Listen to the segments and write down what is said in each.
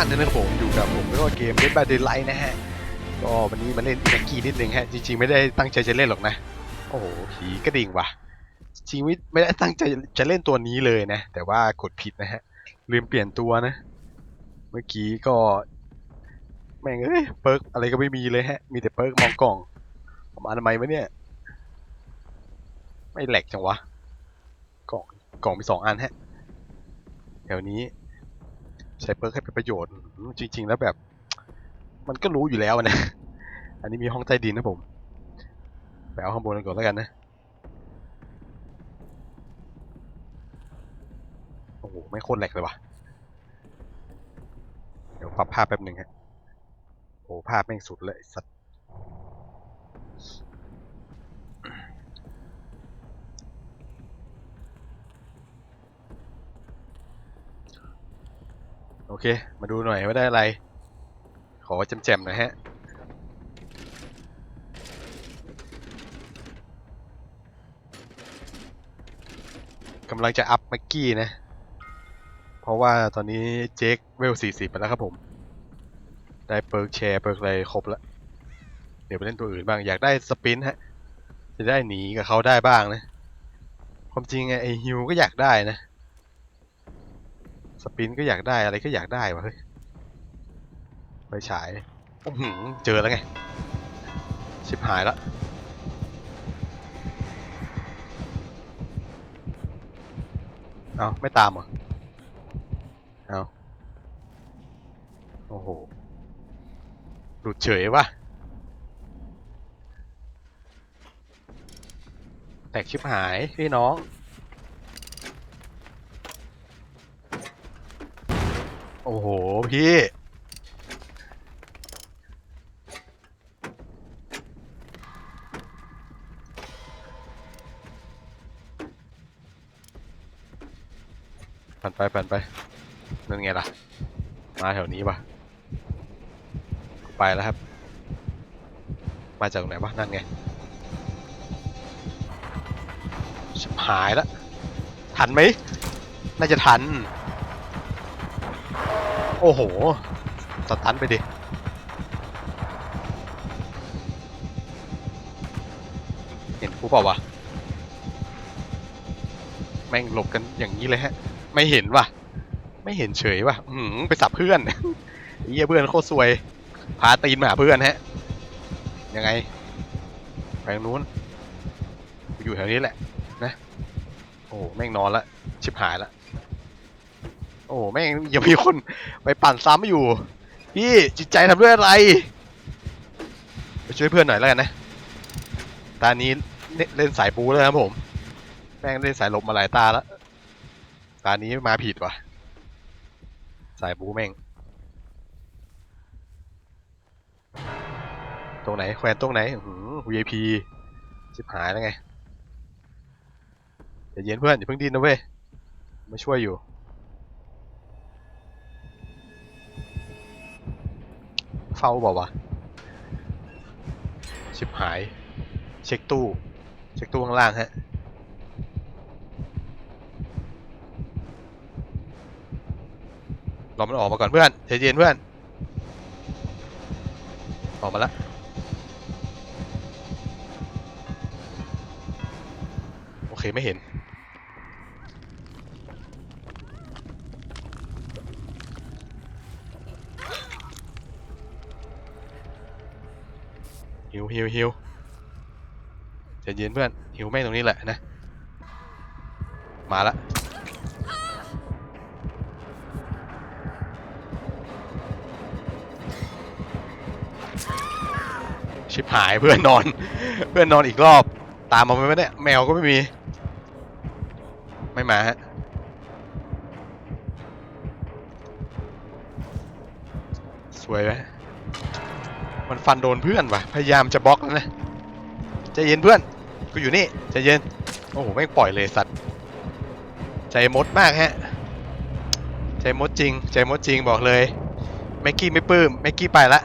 สวัสดีท่านผู้ชมทุกท่านนะครับผมอยู่กับผมก็เกม Dead by Daylight นะฮะก็วันนี้มาเล่นแม็กกี้นิดนึงฮะจริงๆไม่ได้ตั้งใจจะเล่นหรอกนะ โอ้โหผีกระดิ่งว่ะจริงๆไม่ไม่ได้ตั้งใจจะเล่นตัวนี้เลยนะ แต่ว่ากดผิดนะฮะลืมเปลี่ยนตัวนะ เมื่อกี้ก็แม่งเอ้ยเปิร์กอะไรก็ไม่มีเลยฮะ มีแต่เปิร์กมองกล่องผมอ่านทำไมวะเนี่ย ไม่แหลกจังวะ กล่องกล่องมีสองอันฮะแถวนี้ ใช้เพิร์กให้เป็นประโยชน์จริง ๆ แล้วแบบ มันก็รู้อยู่แล้วนะ อันนี้มีห้องใต้ดินนะผม ไปเอาข้างบนกันก่อนแล้วกันนะ โอ้โห ไม่โคตรแหลกเลยว่ะ เดี๋ยวปรับภาพแป๊บหนึ่งฮะโอ้ภาพแม่งสุดเลยสัตว เค มาดูหน่อยว่าได้อะไร ขอแจมๆหน่อยฮะ กำลังจะอัพแม็กกี้นะ เพราะว่าตอนนี้เจคเวล 40 ไปแล้วครับผม ได้เปิร์กแชร์เปิร์กอะไรครบแล้ว เดี๋ยวไปเล่นตัวอื่นบ้าง อยากได้สปินฮะ จะได้หนีกับเขาได้บ้างนะ ความจริงไงไอฮิวก็อยากได้นะ สปินก็อยากได้อะไรก็อยากได้วะเฮ้ยไปฉายอื้อหือเจอแล้วไง ชิบหายแล้วเอาไม่ตามเหรอเอาโอ้โหหลุดเฉยวะแตกชิบหายพี่น้อง โอ้โห พี่ ปั่นไปปั่นไปนั่นไงล่ะ มาแถวนี้ปะไปแล้วครับ มาจากไหนวะนั่นไงหายแล้ว ทันไหม น่าจะทัน โอ้โหสตันไปดิ เห็นกูเปล่าวะ แม่งหลบกันอย่างนี้เลยฮะ ไม่เห็นวะไม่เห็นเฉยวะอือหือไปสับเพื่อนเยี่ยเพื่อนโคตรซวย พาตีนมาหาเพื่อนฮะ ยังไงไปทางนู้น อยู่แถวนี้แหละ นะ โอ้แม่งนอนละ ชิบหายละ โอ้แม่งยังมีคนไปปั่นซ้ำอยู่ พี่จิตใจทำด้วยอะไรไปช่วยเพื่อนหน่อยแล้วกันนะตานี้เล่นสายปูแล้วครับผม แม่งเล่นสายลมมาหลายตาแล้วตานี้มาผิดว่ะ สายบูแม่ง ตรงไหนแควนตรงไหนอื้อหือ VIP ชิบหายแล้วไงเดี๋ยวเย็นเพื่อนอย่าเพิ่งดิ้นนะเว้ยมาช่วยอยู่ เฝ้าบอกว่าวะชิบหาย เช็คตู้ เช็คตู้ข้างล่างฮะรอมันออกมาก่อนเพื่อนใจเย็นเพื่อน ออกมาแล้วโอเคไม่เห็น หิวหิวหิวจเย็นเพื่อนหิวแม่งตรงนี้แหละนะ มาละชิบหายเพื่อนนอน เพื่อนนอนอีกรอบ ตามมาไมเนี่ยแมวก็ไม่มี ไม่มาฮะสวยไหม มันฟันโดนเพื่อนวะพยายามจะบล็อกแล้วนะใจเย็นเพื่อนกูอยู่นี่ใจเย็นโอ้โหไม่ปล่อยเลยสัตว์ใจมดมากฮะใจมดจริง ใจมดจริงบอกเลยแม็กกี้ไม่ปลื้มแม็กกี้ไปละ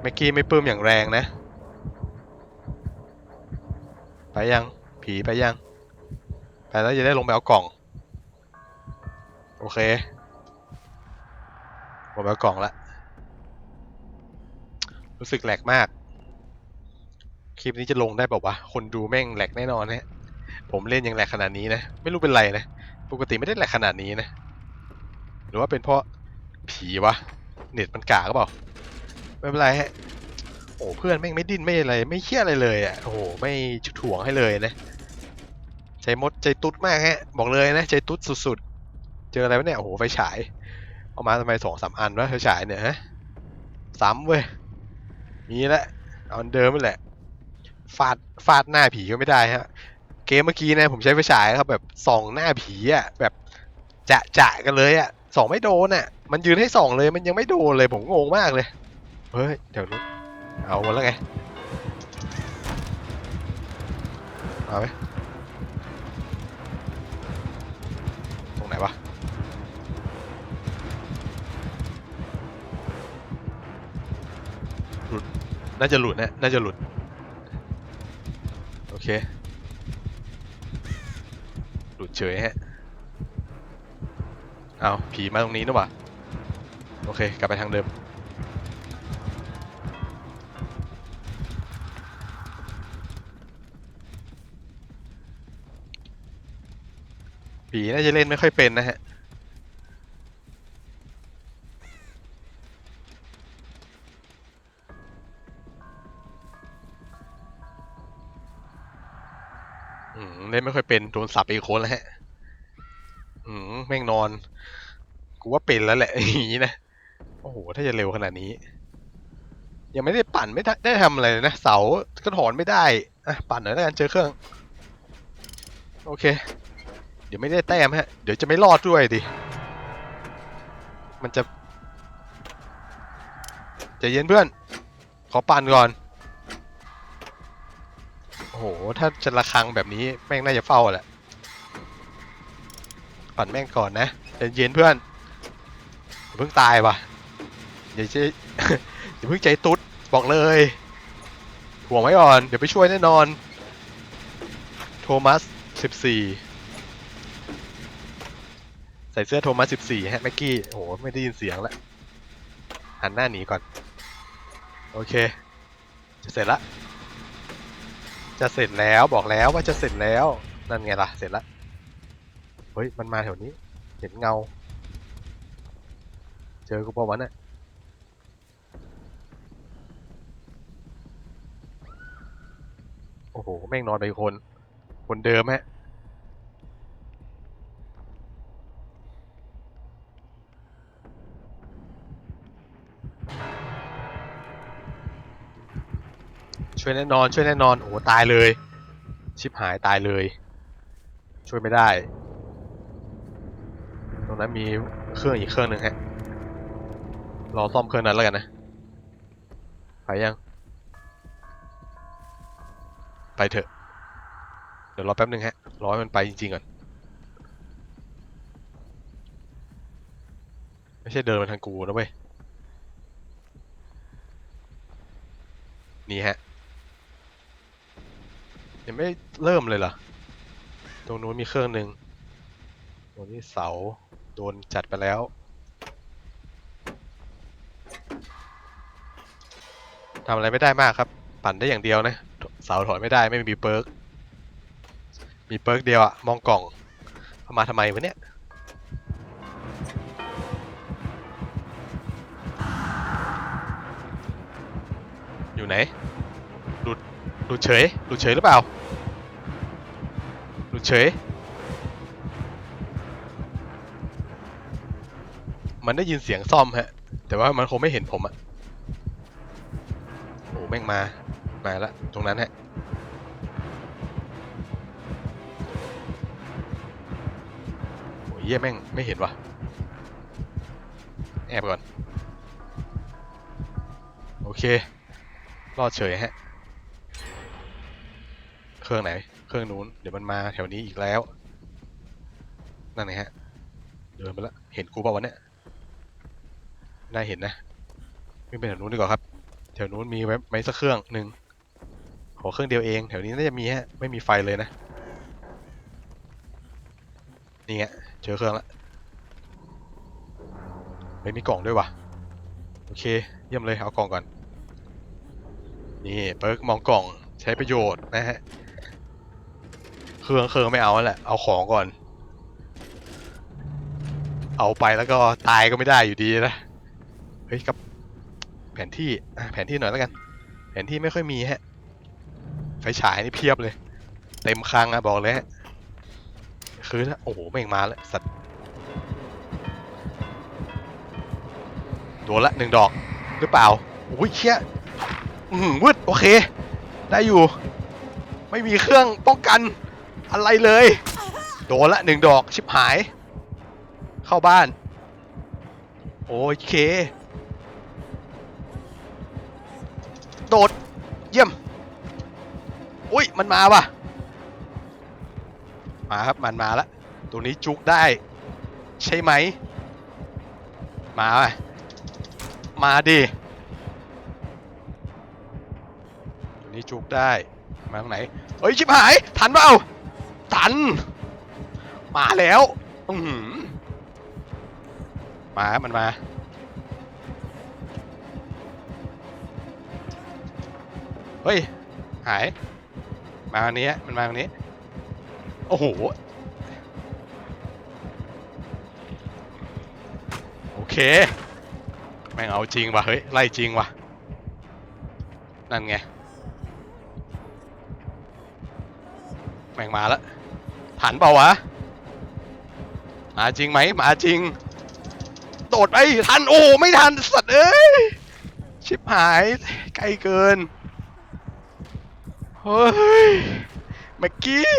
แม็กกี้ไม่ปลื้มอย่างแรงนะ ไปยังผีไปยังไปแล้วจะได้ลงไปเอากล่อง โอเคหมดแล้วกล่องละ รู้สึกแหลกมาก คลิปนี้จะลงได้แบบวะ คนดูแม่งแหลกแน่นอนฮะผมเล่นยังแหลกขนาดนี้นะ ไม่รู้เป็นไรนะ ปกติไม่ได้แหลกขนาดนี้นะ หรือว่าเป็นเพราะผีวะ เน็ตมันกากเปล่า ไม่เป็นไรฮะ โอ้เพื่อนแม่งไม่ดิ้นไม่อะไร ไม่เชี่ยอะไรเลยอะ โอ้โหไม่ถ่วงให้เลยนะ ใจมดใจตุ๊ดมากฮะ บอกเลยนะ ใจตุ๊ดสุดๆ เจออะไรวะเนี่ย โอ้โหไฟฉาย เอามาทำไมสองสามอันวะไฟฉายเนี่ยฮะซ้ำเว้ย มีแหละเอาอันเดิมนั่นแหละ ฟาด ฟาดหน้าผีก็ไม่ได้ฮะ เกมเมื่อกี้เนะผมใช้ไฟฉายครับ แบบส่องหน้าผีอะ แบบจะจะกันเลยอะส่องไม่โดนอะ มันยืนให้ส่องเลย มันยังไม่โดนเลยผมงงมากเลย เฮ้ย เดี๋ยวนู้นเอาหมดแล้วไง เอาไหมตรงไหนวะ น่าจะหลุดนะ น่าจะหลุด โอเค หลุดเฉยฮะ เอาผีมาตรงนี้นะวะโอเค กลับไปทางเดิม ผีน่าจะเล่นไม่ค่อยเป็นนะฮะ ค่อยเป็นโดนสับไปอีกคนแล้วฮะอืมแม่งนอน กูว่าเป็นแล้วแหละอย่างนี้นะ โอ้โห ถ้าจะเร็วขนาดนี้ ยังไม่ได้ปั่นไม่ได้ทำอะไรเลยนะ เสาก็ถอนไม่ได้อะปั่นหน่อยแล้วกันเจอเครื่อง โอเค เดี๋ยวไม่ได้แต้มฮะ เดี๋ยวจะไม่รอดด้วยดิ มันจะจะเย็นเพื่อน ขอปั่นก่อน โอ้โห ถ้าจะระคังแบบนี้แม่งน่าจะเฝ้าแหละปั่นแม่งก่อนนะเย็นเพื่อนอย่าเพิ่งตายว่ะอย่าใจอย่าเพิ่งใจตุ๊ดบอกเลยห่วงไว้ก่อน เดี๋ยวไปช่วยแน่นอน โทมัส14ใส่เสื้อโทมัส14ฮะแม็กกี้ โอ้โห ไม่ได้ยินเสียงแล้วหันหน้าหนีก่อน โอเค จะเสร็จละ จะเสร็จแล้วบอกแล้วว่าจะเสร็จแล้วนั่นไงล่ะเสร็จละเฮ้ยมันมาแถวนี้ เห็นเงา เจอกูพอวันน่ะโอ้โหแม่งนอนไปคน คนเดิมฮะ ช่วยแน่นอน ช่วยแน่นอน โอ้โหตายเลย ชิบหายตายเลย ช่วยไม่ได้ ตรงนั้นมีเครื่องอีกเครื่องหนึ่งฮะ รอซ่อมเครื่องนั้นแล้วกันนะ ไปยัง ไปเถอะ เดี๋ยวรอแป๊บนึงฮะ รอให้มันไปจริงๆก่อน ไม่ใช่เดินมาทางกูนะเว้ยนี่ฮะ ยังไม่เริ่มเลยเหรอ ตรงนู้นมีเครื่องหนึ่งตรงนี้เสาโดนจัดไปแล้ว ทำอะไรไม่ได้มากครับ ปั่นได้อย่างเดียวนะ เสาถอยไม่ได้ไม่มีเปิร์ก มีเปิร์กเดียวอะมองกล่องเอามาทำไมวะเนี่ยอยู่ไหน หลุดเฉย หลุดเฉยหรือเปล่า หลุดเฉย มันได้ยินเสียงซ่อมฮะ แต่ว่ามันคงไม่เห็นผมอะโอ้แม่งมา มาแล้วตรงนั้นฮะ โอ้ยเยี่ยแม่งไม่เห็นวะแอบก่อน โอเค รอดเฉยฮะ เครื่องไหน เครื่องนู้น เดี๋ยวมันมาแถวนี้อีกแล้ว นั่นไงฮะ เดินไปแล้วเห็นกูป่าวะเนี่ยน่าเห็นนะไม่เป็นแถวนู้นดีกว่าครับ แถวนู้นมีไว้ไหมสักเครื่องหนึ่งขอเครื่องเดียวเอง แถวนี้น่าจะมีฮะ ไม่มีไฟเลยนะ นี่ไงเจอเครื่องละเฮ้ยมีกล่องด้วยวะโอเค เยี่ยมเลย เอากล่องก่อน นี่ เปิร์กมองกล่องใช้ประโยชน์นะฮะ เครื่องเครื่องไม่เอาแล้วแหละ เอาของก่อน เอาไปแล้วก็ตายก็ไม่ได้อยู่ดีนะ เฮ้ยกับ แผนที่แผนที่หน่อยแล้วกัน แผนที่ไม่ค่อยมีฮะ ไฟฉายนี่เพียบเลย เต็มคลังอะบอกเลยฮะ คือถ้าโอ้โหแม่งมาแล้วสัตว์ โดนละหนึ่งดอกหรือเปล่าอุ้ยเชี่ยอือหือวืดโอเค ได้อยู่ ไม่มีเครื่องป้องกัน อะไรเลย โดนละหนึ่งดอกชิบหาย เข้าบ้าน โอเค โดด เยี่ยม อุ้ย มันมาว่ะ มาครับ มันมาล้วตัวนี้จุกได้ ใช่ไหม มาว่ะมาดิตัวนี้จุกได้ มาทางไหน เฮ้ย ชิบหาย ทันเปล่าัน มาแล้วอืมาครับมันมา เฮ้ย หาย มาทางนี้มันมาทางนี้ โอ้โห โอเค แม่งเอาจริงว่ะ เฮ้ย ไล่จริงว่ะ นั่นไง แม่งมาแล้ว ทันเปล่าวะ มาจริงไหมมาจริง โดดไปทันโอ้ไม่ทันสัตว์เอ้ย ชิบหายไกลเกิน เฮ้ยแม็กกี้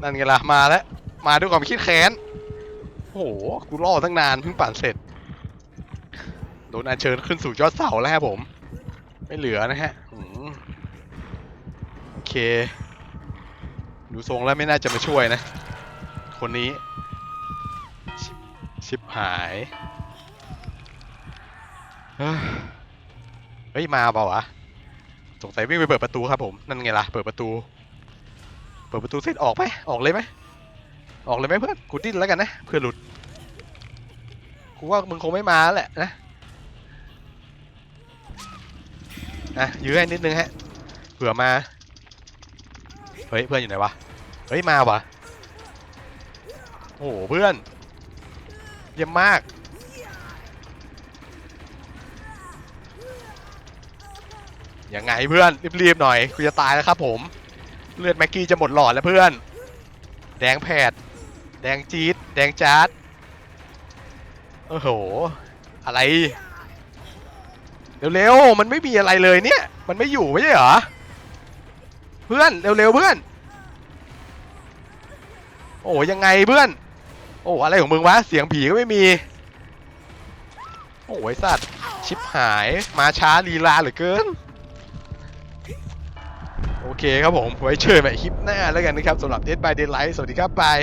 นั่นไงล่ะ มาแล้ว มาด้วยความคิดแค้น โอ้โห กูรอตั้งนานเพิ่งปั่นเสร็จ โดนอัญเชิญขึ้นสู่ยอดเสาแล้วผม ไม่เหลือนะฮะโอเค ดูทรงแล้วไม่น่าจะมาช่วยนะ คนนี้ชิชิบหายเฮ้ยมาเปล่าวะสงสัยวิ่งไปเปิดประตูครับผมนั่นไงล่ะเปิดประตู เปิดประตูเสร็จออกไหมออกเลยไหมออกเลยไหมเพื่อนกูดิ้นแล้วกันนะเพื่อหลุดกูว่ามึงคงไม่มาแล้วแหละนะอะยื้อให้นิดนึงฮะเผื่อมา เฮ้ยเพื่อนอยู่ไหนวะ เฮ้ยมาวะโอ้โหเพื่อน เยี่ยมมาก ยังไงเพื่อนรีบๆหน่อยกูจะตายแล้วครับผม เลือดแม็กกี้จะหมดหลอดแล้วเพื่อน แดงแผด แดงจี๊ด แดงจ๊าดโอ้โห อะไร เร็วๆ มันไม่มีอะไรเลยเนี่ย มันไม่อยู่ไม่ใช่เหรอ เพื่อนเร็วๆเพื่อน โอ้ยังไงเพื่อน โอ้อะไรของมึงวะเสียงผีก็ไม่มี โอ้ยสัตว์ชิบหายมาช้าลีลาเหลือเกินโอเคครับผม ไว้เจอใหม่คลิปหน้าแล้วกันนะครับสำหรับ Dead by Daylight สวัสดีครับบาย